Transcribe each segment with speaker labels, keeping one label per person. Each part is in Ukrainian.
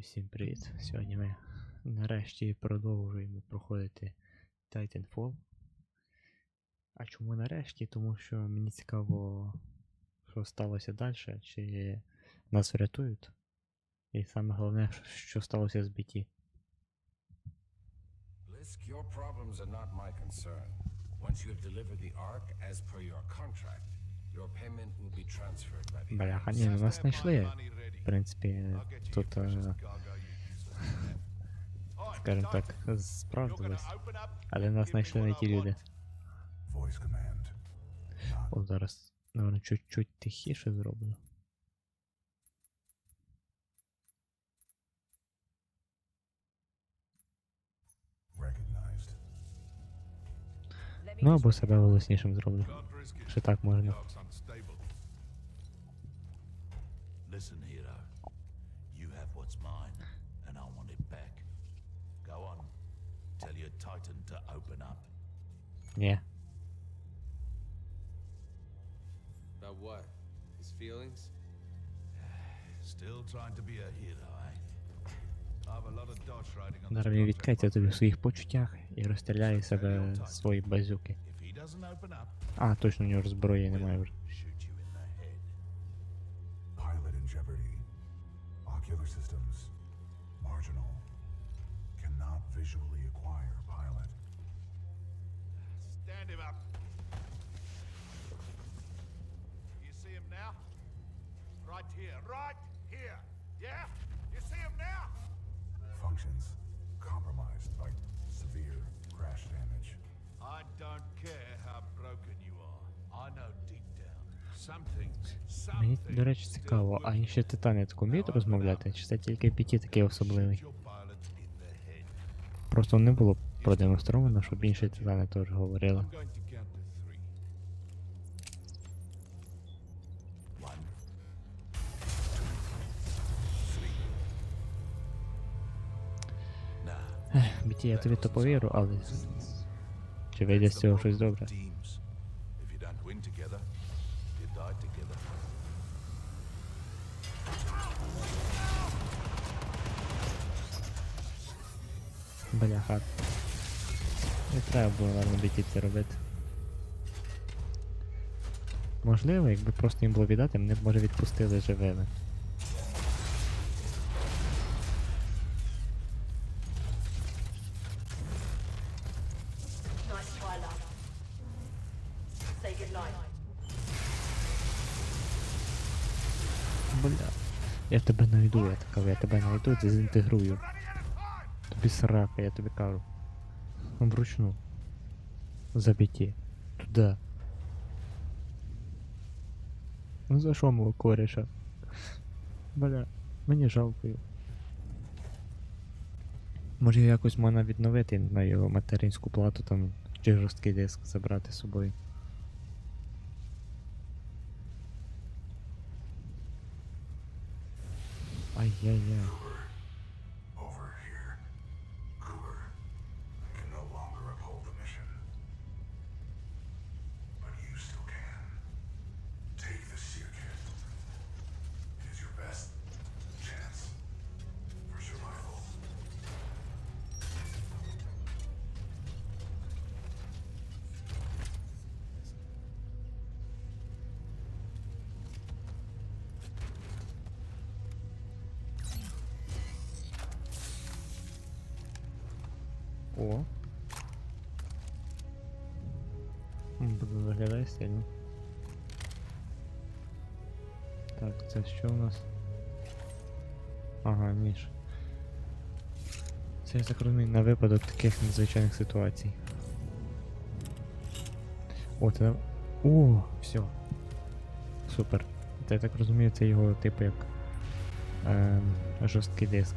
Speaker 1: Усім привіт! Сьогодні ми нарешті продовжуємо проходити Titanfall. А чому нарешті? Тому що мені цікаво, що сталося далі, чи нас врятують. І саме головне, що сталося з BT.
Speaker 2: Lisk, your problems are not my concern. Once you have delivered the Ark as per your contract, your payment will be transferred by the
Speaker 1: Бляха, ні, ну нас знайшли. В принципі, тут, е, скажімо так, справдились. Але нас знайшли не ті люди.
Speaker 3: Voice command.
Speaker 1: О, зараз, напевно, чуть-чуть тихіше зроблю. Ну або себе голоснішим зроблю. Що так можна.
Speaker 4: Listen, hero. You have what's mine, and I want it back. Go on. Tell your Titan to open up.
Speaker 1: Ні.
Speaker 5: About what? His feelings?
Speaker 4: Still trying to be a hero, eh?
Speaker 1: він відкається тобі в своїх почуттях і розстріляє себе з свої базюки.
Speaker 4: If he doesn't open up,
Speaker 1: А, точно, у нього ж зброї немає вже.
Speaker 4: shoot you in the head.
Speaker 3: Pilot in jeopardy. Ocular systems. Marginal. Cannot visually acquire pilot.
Speaker 6: Stand him up. You see him now? Right here, right here. Yeah?
Speaker 3: Functions compromised by severe crash damage.
Speaker 6: I don't care how broken you are.
Speaker 4: I know deep down, some things, some
Speaker 1: Мені, до речі, цікаво, а інші титани так вміють розмовляти? Чи це тільки піті такий особливий? Просто не було продемонстровано, щоб інші титани теж говорили.
Speaker 6: Three.
Speaker 1: Я тобі то повірю, але. Чи вийде з цього щось добре? Бляха. Не треба було наверно біті це робити. Можливо, якби просто їм було віддати, мене б може відпустили живими. Найду, я тебе найду, дезінтегрую. Тобі срака, я тобі кажу. Вручну. Забіті. Туда. Ну за що мого кореша? Бля, мені жалко його. Може якось можна відновити на його материнську плату там чи жорсткий диск забрати з собою.
Speaker 3: yeah, yeah.
Speaker 1: О. Виглядає сильно. Так, це що у нас? Ага, ніж. Це я так розумію на випадок таких надзвичайних ситуацій. О, це. О, все. Супер. Це я так розумію, це його типу як ем, жорсткий диск.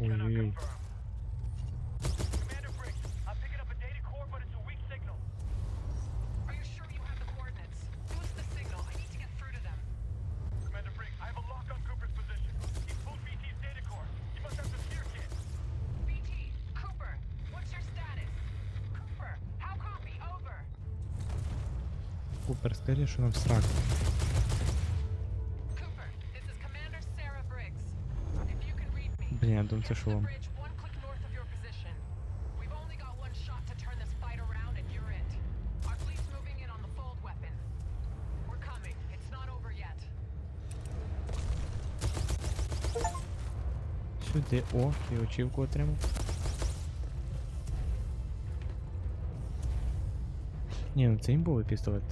Speaker 1: Ой-ой-ой. Купер, скорее, що нам
Speaker 7: сраку. It's not over yet.
Speaker 1: Сюди, о, і очівку отримав. Ні, ну це імбовий пістолет.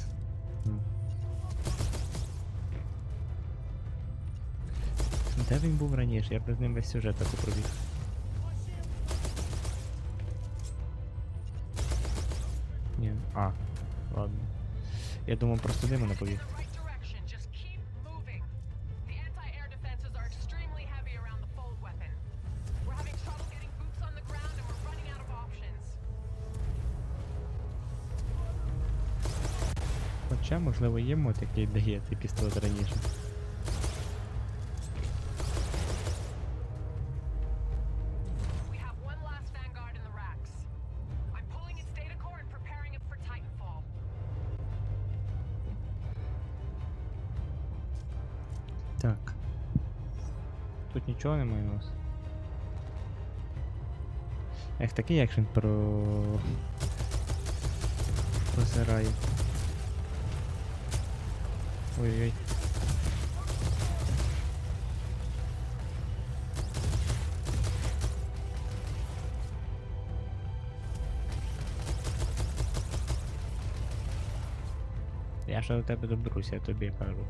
Speaker 1: Де він був раніше? Я б з ним весь сюжет так пробіг. Ні, а, ладно. Я думав просто
Speaker 7: of options.
Speaker 1: Хоча, можливо, є мод, який дає цей пістолет раніше. Так. Тут нічого немає у нас. Ех, такий екшен про. Прозирає. Ой-ой. Я ще до тебе доберуся, я тобі кажу.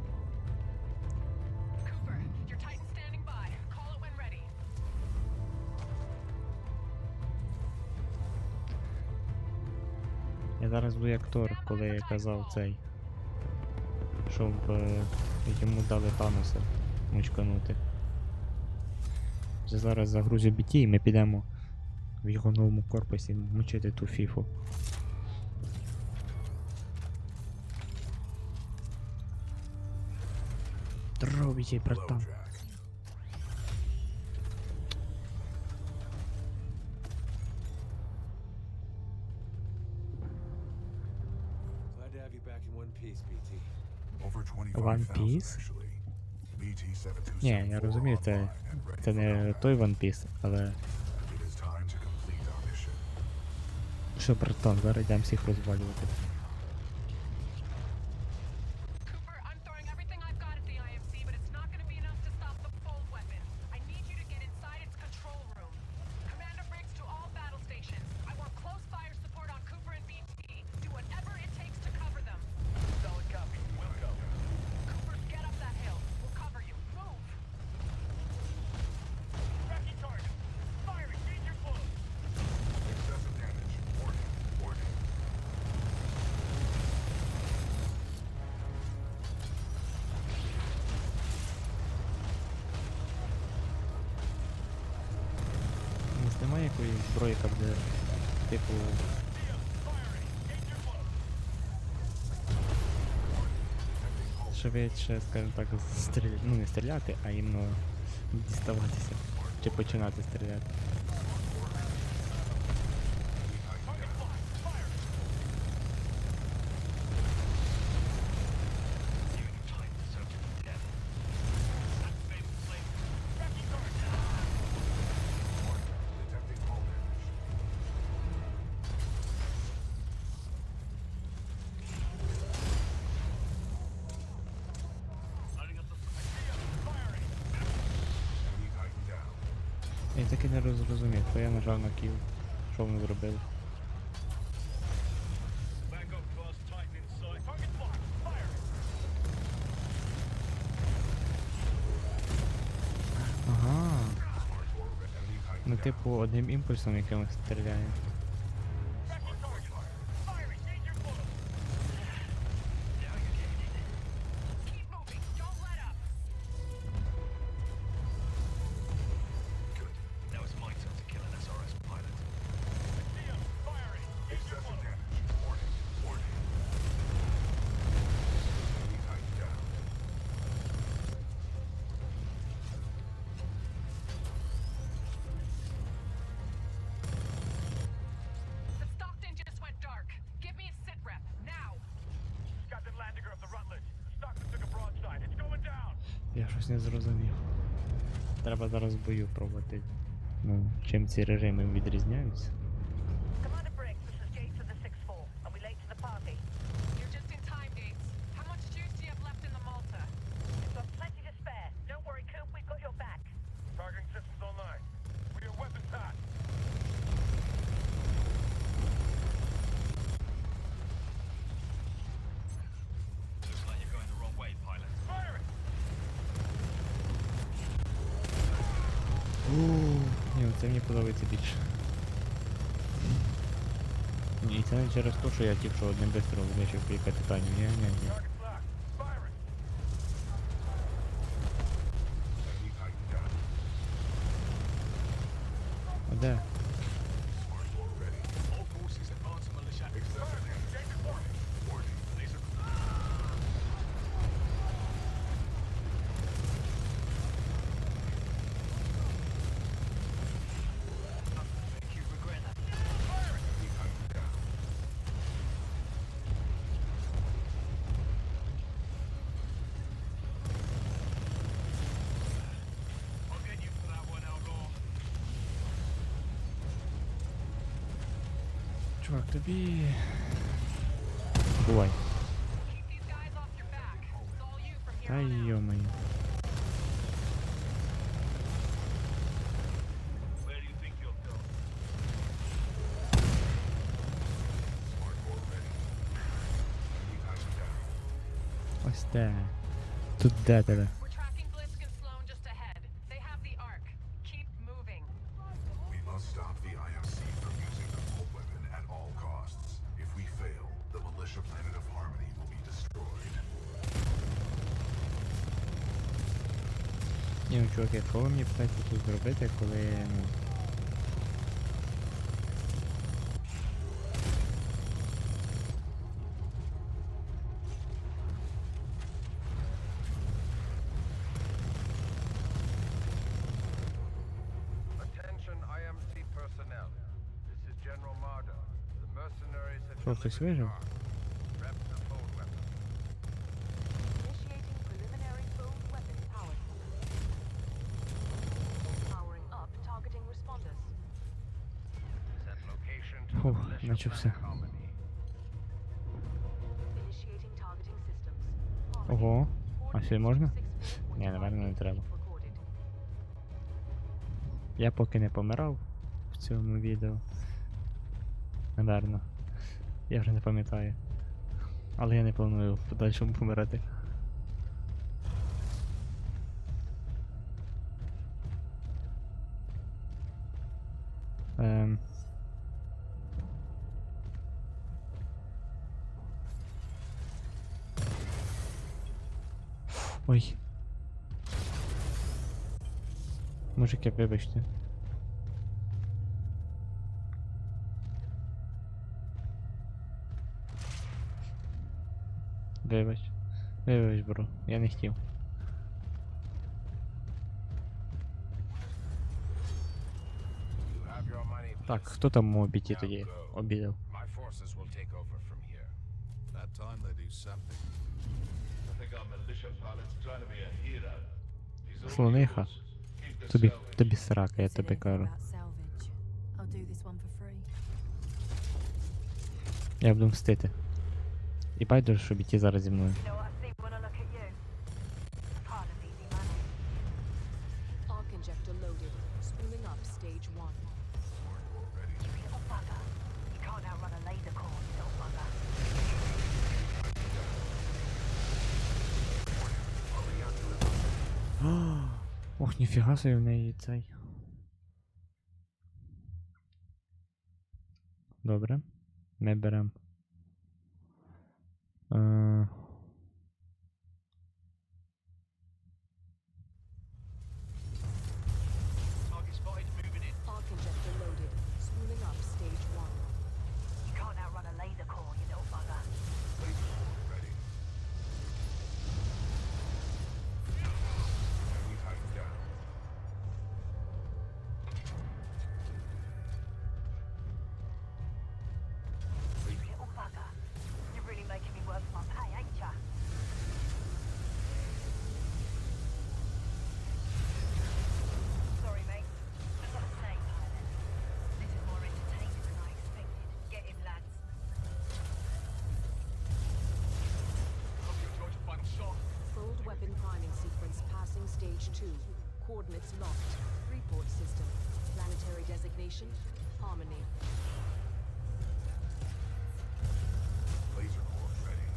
Speaker 1: Я зараз як Тор, коли я казав цей. Щоб е, йому дали Таноса мучканути. Вже зараз загрузю біті і ми підемо в його новому корпусі мучити ту фіфу. Їй, братан.
Speaker 5: One Piece?
Speaker 3: actually. BT 727
Speaker 1: Ні, я розумію, це, це не той One Piece, але що, братан, зараз йдемо всіх розвалювати. Якоїсь де типу, швидше, скажімо так, стріляти, ну не стріляти, а іменно діставатися. Чи починати стріляти.
Speaker 3: Down.
Speaker 1: так і не розрозумів, то я нажав на кіл. Що вони зробили? Ага. Ну типу одним імпульсом якимось стріляє. щось не зрозумів. Треба зараз в бою пробувати. Ну, Чим ці режими відрізняються. подобається більше. Ні, це не через те, що я тільки що одним вистрілом вирішив клікати Таню. Ні, ні, ні. Чувак, тобі... Бувай. Та
Speaker 3: -мо.
Speaker 1: Ось те. Тут де тебе? пояснюю, чуваки, що ви мені питаєте тут зробити, коли... ну... Що, хтось вижив?
Speaker 6: О,
Speaker 1: наче. Ого, а сюди можна? Ні, напевно, не треба. Я поки не помирав в цьому відео. Наверно. Я вже не пам'ятаю. Але я не планую в подальшому помирати. Ой. Мужики, вибачте. Вибач. Вибач, бро, я не хотів. Так, хто там обіді тоді обідав?
Speaker 4: That time they do something.
Speaker 1: Слониха. Тобі, тобі срака, я тобі кажу. Я буду мстити. І байдуже, що біті зараз зі мною. Ох, ніфіга собі в неї цей. Добре. Не берем. Е,
Speaker 8: Coordinates locked. Report system. Planetary designation. Harmony.
Speaker 3: Laser core ready.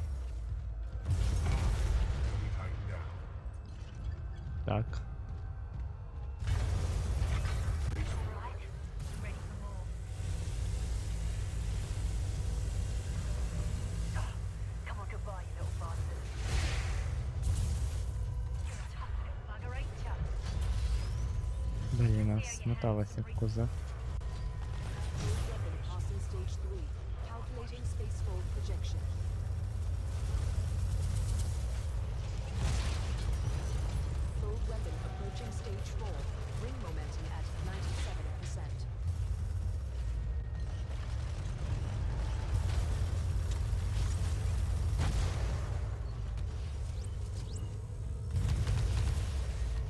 Speaker 3: Enemy Titan down.
Speaker 1: Так.
Speaker 8: Ring momentum at 97%.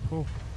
Speaker 1: Фух.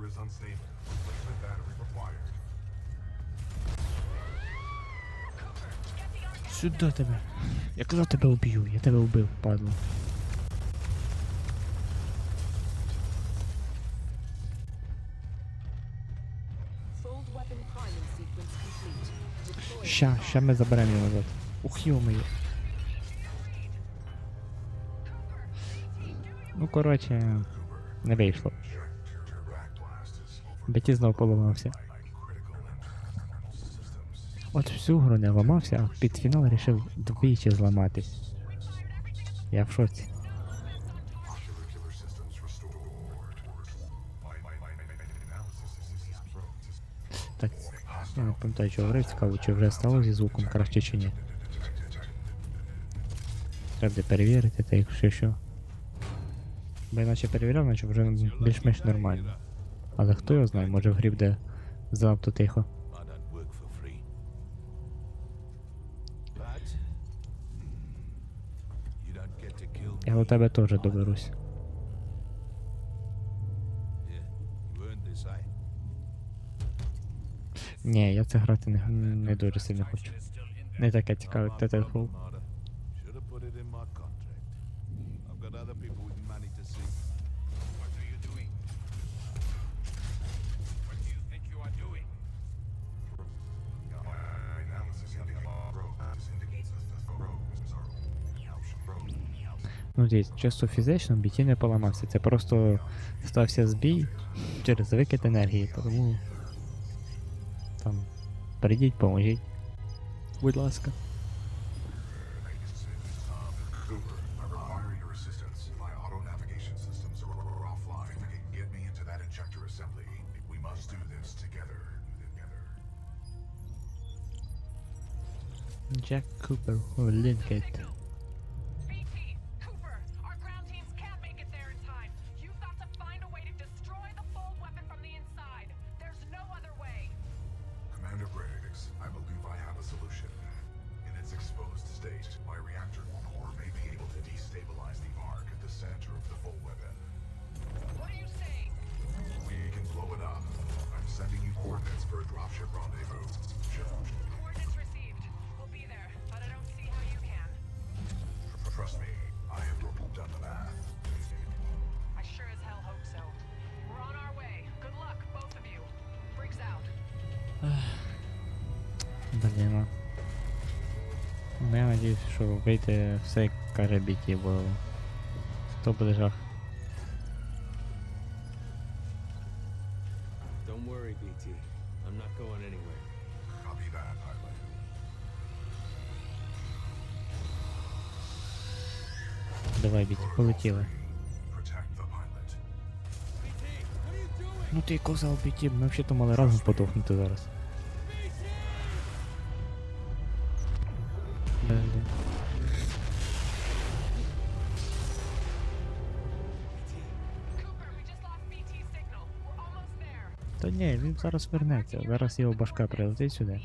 Speaker 3: Reactor is unstable. Replacement battery required.
Speaker 1: Сюди тебе. Я казав тебе вб'ю, я тебе вбив, падло. Ща, ща ми заберемо його назад. Ух йо-моє. Ну, коротше, не вийшло. Беті знов поламався. От всю гру не ламався, а під фінал рішив двічі зламатись. Я в шоці. Так, я не пам'ятаю, що говорив, цікаво, чи вже стало зі звуком краще чи ні. Треба перевірити, та якщо що. Бо я наче перевіряв, наче вже більш-менш нормально. Але хто його знає, може в грі буде занадто тихо. Я до тебе теж доберусь. Ні, я це грати не, не дуже сильно хочу. Не таке цікаве Titanfall. Ну дивіться, чисто фізично біті не поламався. Це просто стався збій через викид енергії, тому там прийдіть, поможіть. Будь ласка.
Speaker 3: Cooper, I require your
Speaker 1: Блін. Ну, я надіюсь, що вийде все як каже біті, бо то буде жах.
Speaker 5: Don't worry, BT. I'm not going anywhere.
Speaker 3: Copy that, pilot.
Speaker 1: Давай, біті, полетіли.
Speaker 3: Protect the pilot.
Speaker 1: Ну ти козал біті, ми взагалі мали разом подохнути зараз. Зараз вернеться. Зараз його башка прилетить сюди.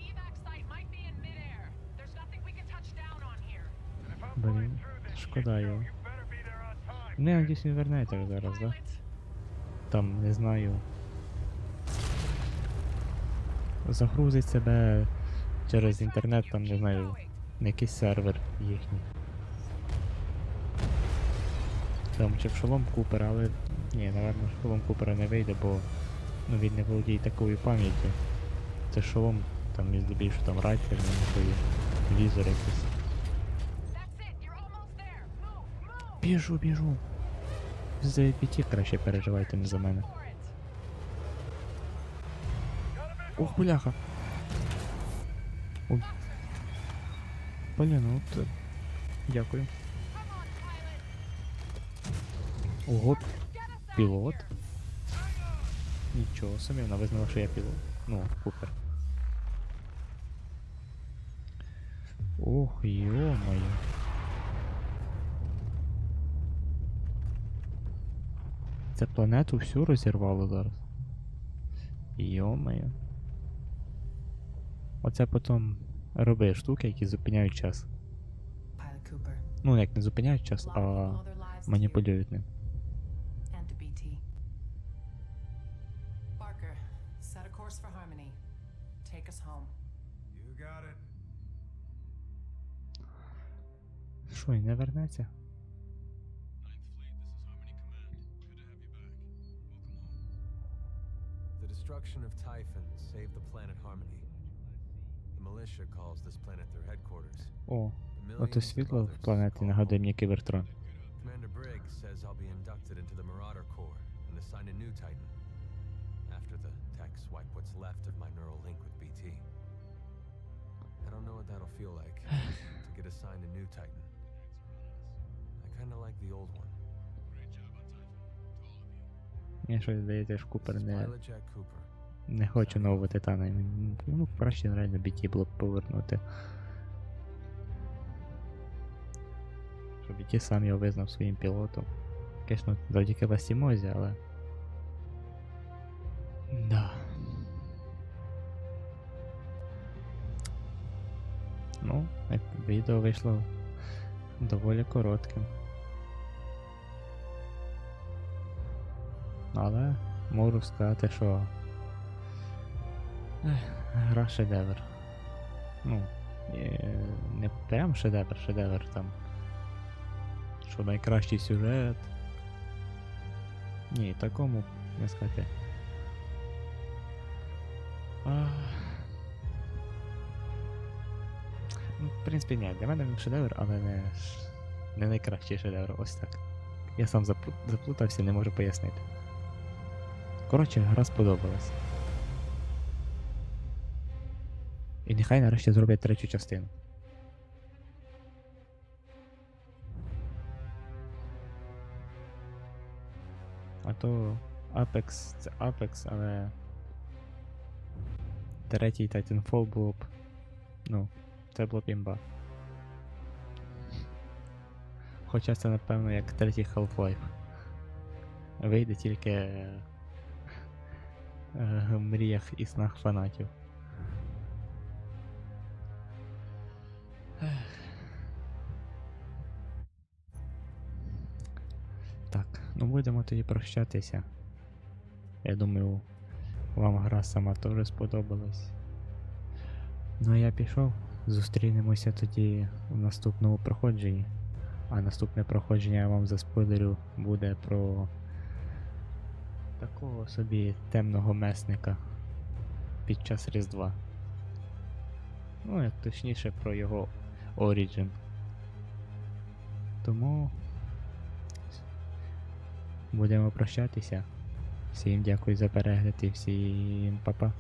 Speaker 1: Блін, шкода його. Ну, я надіюсь, він вернеться зараз, да? Там, не знаю. Загрузить себе через інтернет, там, не знаю, на якийсь сервер їхній. Там чи в шолом Купера, але. Ні, напевно, шолом Купера не вийде, бо ну, він не володіє такою пам'яттю. Це шолом, там і здебільшого там райфер, ну, візор якийсь. Біжу, біжу. За п'яті краще переживайте не за мене. Ох, бляха. О. Блін, ну от. е, Дякую. Ого, пілот. Нічого собі, вона визнала, що я пілот. Ну, Купер. Ох, йо-моє. Це планету всю розірвало зараз. Йо-моє. Оце потім роби штуки, які зупиняють час. Ну, як не зупиняють час, а маніпулюють ним. Що, і не вернеться?
Speaker 5: The destruction of Typhon saved the planet Harmony. The militia calls this planet their headquarters.
Speaker 1: О,
Speaker 5: The
Speaker 1: ото
Speaker 5: millions of
Speaker 1: світло в
Speaker 5: others
Speaker 1: планеті
Speaker 5: call
Speaker 1: нагадує
Speaker 5: home.
Speaker 1: мені Кібертрон.
Speaker 5: Commander Briggs says I'll be inducted into the Marauder Corps and assigned a new Titan. After the techs wipe what's left of my neural link with BT. I don't know what that'll feel like to get assigned a new Titan. I kinda like the old one.
Speaker 1: Мені щось здається, що Купер не,
Speaker 5: Cooper.
Speaker 1: не хоче нового титана. Він- Ну, краще реально BT було б повернути. Щоб BT сам його визнав своїм пілотом. Звісно, завдяки Ласімозі, але. Да. Ну, як відео вийшло доволі коротким. Але можу сказати, що гра шедевр. Ну, не прям шедевр, шедевр там. Що найкращий сюжет. Ні, такому не сказати. А... Ну, в принципі, ні, для мене він шедевр, але не, не найкращий шедевр, ось так. Я сам заплу- заплутався, не можу пояснити. Коротше, гра сподобалась. І нехай нарешті зроблять третю частину. А то Apex це Apex, але. Третій Titanfall було б. Ну, це було б імба. Хоча це, напевно, як третій Half-Life. Вийде тільки в мріях і снах фанатів. Так, ну будемо тоді прощатися. Я думаю, вам гра сама теж сподобалась. Ну а я пішов. Зустрінемося тоді в наступному проходженні. А наступне проходження я вам заспойлерю буде про такого собі темного месника під час Різдва. Ну, як точніше про його Origin. Тому будемо прощатися. Всім дякую за перегляд і всім па-па.